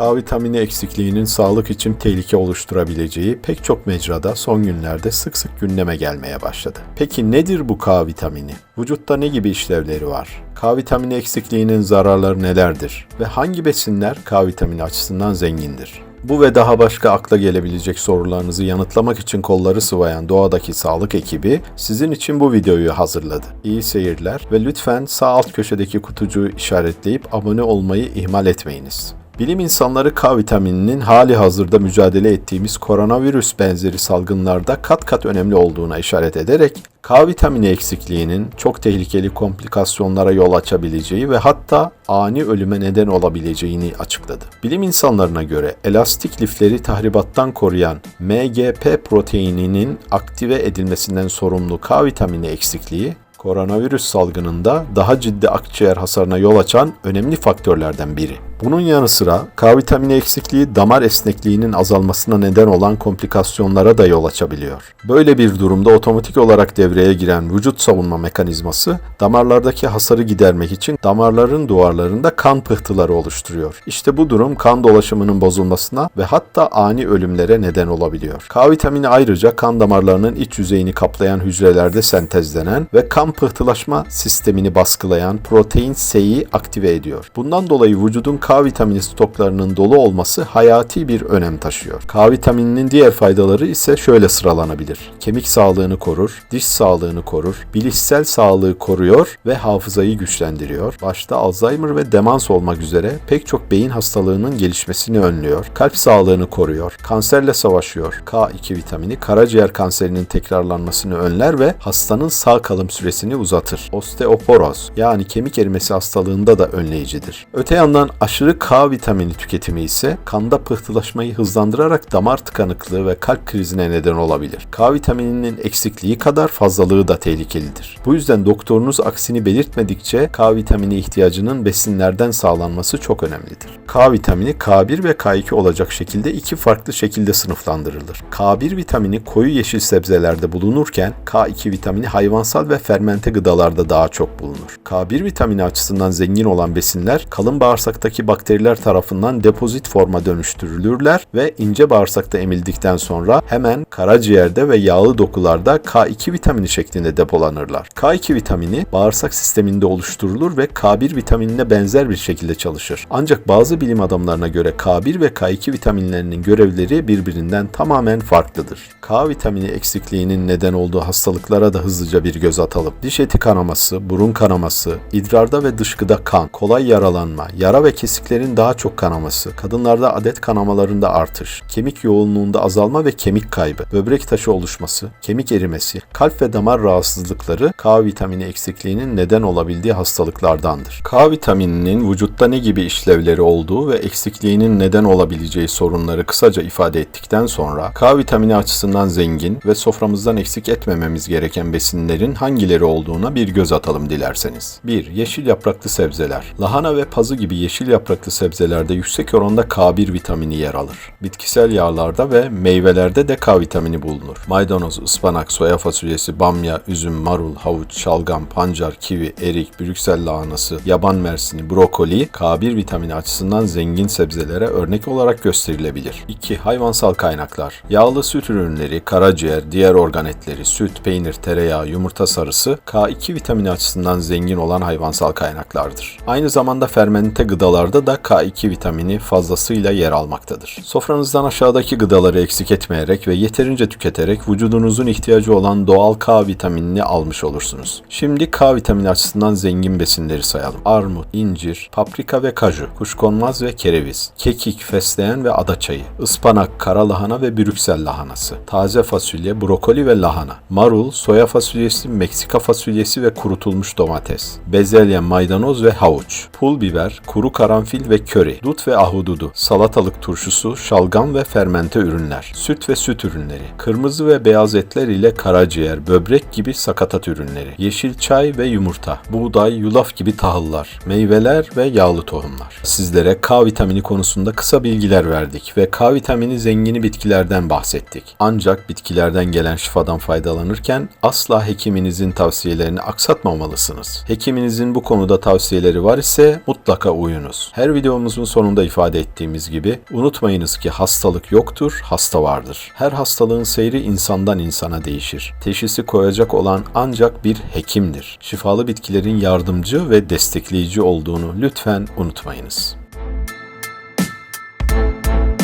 K vitamini eksikliğinin sağlık için tehlike oluşturabileceği pek çok mecrada son günlerde sık sık gündeme gelmeye başladı. Peki nedir bu K vitamini? Vücutta ne gibi işlevleri var? K vitamini eksikliğinin zararları nelerdir? Ve hangi besinler K vitamini açısından zengindir? Bu ve daha başka akla gelebilecek sorularınızı yanıtlamak için kolları sıvayan doğadaki sağlık ekibi sizin için bu videoyu hazırladı. İyi seyirler ve lütfen sağ alt köşedeki kutucuğu işaretleyip abone olmayı ihmal etmeyiniz. Bilim insanları K vitamininin hali hazırda mücadele ettiğimiz koronavirüs benzeri salgınlarda kat kat önemli olduğuna işaret ederek K vitamini eksikliğinin çok tehlikeli komplikasyonlara yol açabileceği ve hatta ani ölüme neden olabileceğini açıkladı. Bilim insanlarına göre elastik lifleri tahribattan koruyan MGP proteininin aktive edilmesinden sorumlu K vitamini eksikliği koronavirüs salgınında daha ciddi akciğer hasarına yol açan önemli faktörlerden biri. Bunun yanı sıra K vitamini eksikliği damar esnekliğinin azalmasına neden olan komplikasyonlara da yol açabiliyor. Böyle bir durumda otomatik olarak devreye giren vücut savunma mekanizması damarlardaki hasarı gidermek için damarların duvarlarında kan pıhtıları oluşturuyor. İşte bu durum kan dolaşımının bozulmasına ve hatta ani ölümlere neden olabiliyor. K vitamini ayrıca kan damarlarının iç yüzeyini kaplayan hücrelerde sentezlenen ve kan pıhtılaşma sistemini baskılayan protein S'yi aktive ediyor. Bundan dolayı vücudun K vitamini stoklarının dolu olması hayati bir önem taşıyor. K vitamininin diğer faydaları ise şöyle sıralanabilir. Kemik sağlığını korur, diş sağlığını korur, bilişsel sağlığı koruyor ve hafızayı güçlendiriyor. Başta Alzheimer ve demans olmak üzere pek çok beyin hastalığının gelişmesini önlüyor. Kalp sağlığını koruyor, kanserle savaşıyor. K2 vitamini karaciğer kanserinin tekrarlanmasını önler ve hastanın sağ kalım süresini uzatır. Osteoporoz yani kemik erimesi hastalığında da önleyicidir. Öte yandan aşırı K vitamini tüketimi ise kanda pıhtılaşmayı hızlandırarak damar tıkanıklığı ve kalp krizine neden olabilir. K vitamininin eksikliği kadar fazlalığı da tehlikelidir. Bu yüzden doktorunuz aksini belirtmedikçe K vitamini ihtiyacının besinlerden sağlanması çok önemlidir. K vitamini K1 ve K2 olacak şekilde iki farklı şekilde sınıflandırılır. K1 vitamini koyu yeşil sebzelerde bulunurken K2 vitamini hayvansal ve fermente gıdalarda daha çok bulunur. K1 vitamini açısından zengin olan besinler kalın bağırsaktaki bakteriler tarafından depozit forma dönüştürülürler ve ince bağırsakta emildikten sonra hemen karaciğerde ve yağlı dokularda K2 vitamini şeklinde depolanırlar. K2 vitamini bağırsak sisteminde oluşturulur ve K1 vitaminine benzer bir şekilde çalışır. Ancak bazı bilim adamlarına göre K1 ve K2 vitaminlerinin görevleri birbirinden tamamen farklıdır. K vitamini eksikliğinin neden olduğu hastalıklara da hızlıca bir göz atalım. Diş eti kanaması, burun kanaması, idrarda ve dışkıda kan, kolay yaralanma, yara ve kesiklerin daha çok kanaması, kadınlarda adet kanamalarında artış, kemik yoğunluğunda azalma ve kemik kaybı, böbrek taşı oluşması, kemik erimesi, kalp ve damar rahatsızlıkları K vitamini eksikliğinin neden olabildiği hastalıklardandır. K vitamininin vücutta ne gibi işlevleri olduğu ve eksikliğinin neden olabileceği sorunları kısaca ifade ettikten sonra K vitamini açısından zengin ve soframızdan eksik etmememiz gereken besinlerin hangileri olduğuna bir göz atalım dilerseniz. 1. Yeşil yapraklı sebzeler. Lahana ve pazı gibi yeşil yapraklı sebzelerde yüksek oranda K1 vitamini yer alır. Bitkisel yağlarda ve meyvelerde de K vitamini bulunur. Maydanoz, ıspanak, soya fasulyesi, bamya, üzüm, marul, havuç, şalgam, pancar, kivi, erik, brüksel lahanası, yaban mersini, brokoli K1 vitamini açısından zengin sebzelere örnek olarak gösterilebilir. 2. Hayvansal kaynaklar. Yağlı süt ürünleri, karaciğer, diğer organ etleri, süt, peynir, tereyağı, yumurta sarısı K2 vitamini açısından zengin olan hayvansal kaynaklardır. Aynı zamanda fermente gıdalarda da K2 vitamini fazlasıyla yer almaktadır. Sofranızdan aşağıdaki gıdaları eksik etmeyerek ve yeterince tüketerek vücudunuzun ihtiyacı olan doğal K vitaminini almış olursunuz. Şimdi K vitamini açısından zengin besinleri sayalım. Armut, incir, paprika ve kaju, kuşkonmaz ve kereviz, kekik, fesleğen ve adaçayı, ıspanak, kara lahana ve brüksel lahanası, taze fasulye, brokoli ve lahana, marul, soya fasulyesi, Meksika fasulyesi ve kurutulmuş domates, bezelye, maydanoz ve havuç, pul biber, kuru karanfil ve köri, dut ve ahududu, salatalık turşusu, şalgam ve fermente ürünler, süt ve süt ürünleri, kırmızı ve beyaz etler ile karaciğer, böbrek gibi sakatat ürünleri, yeşil çay ve yumurta, buğday, yulaf gibi tahıllar, meyveler ve yağlı tohumlar. Sizlere K vitamini konusunda kısa bilgiler verdik ve K vitamini zengini bitkilerden bahsettik. Ancak bitkilerden gelen şifadan faydalanırken asla hekiminizin tavsiyelerini aksatmamalısınız. Hekiminizin bu konuda tavsiyeleri var ise mutlaka uyunuz. Her videomuzun sonunda ifade ettiğimiz gibi unutmayınız ki hastalık yoktur, hasta vardır. Her hastalığın seyri insandan insana değişir. Teşhisi koyacak olan ancak bir hekimdir. Şifalı bitkilerin yardımcı ve destekleyici olduğunu lütfen unutmayınız.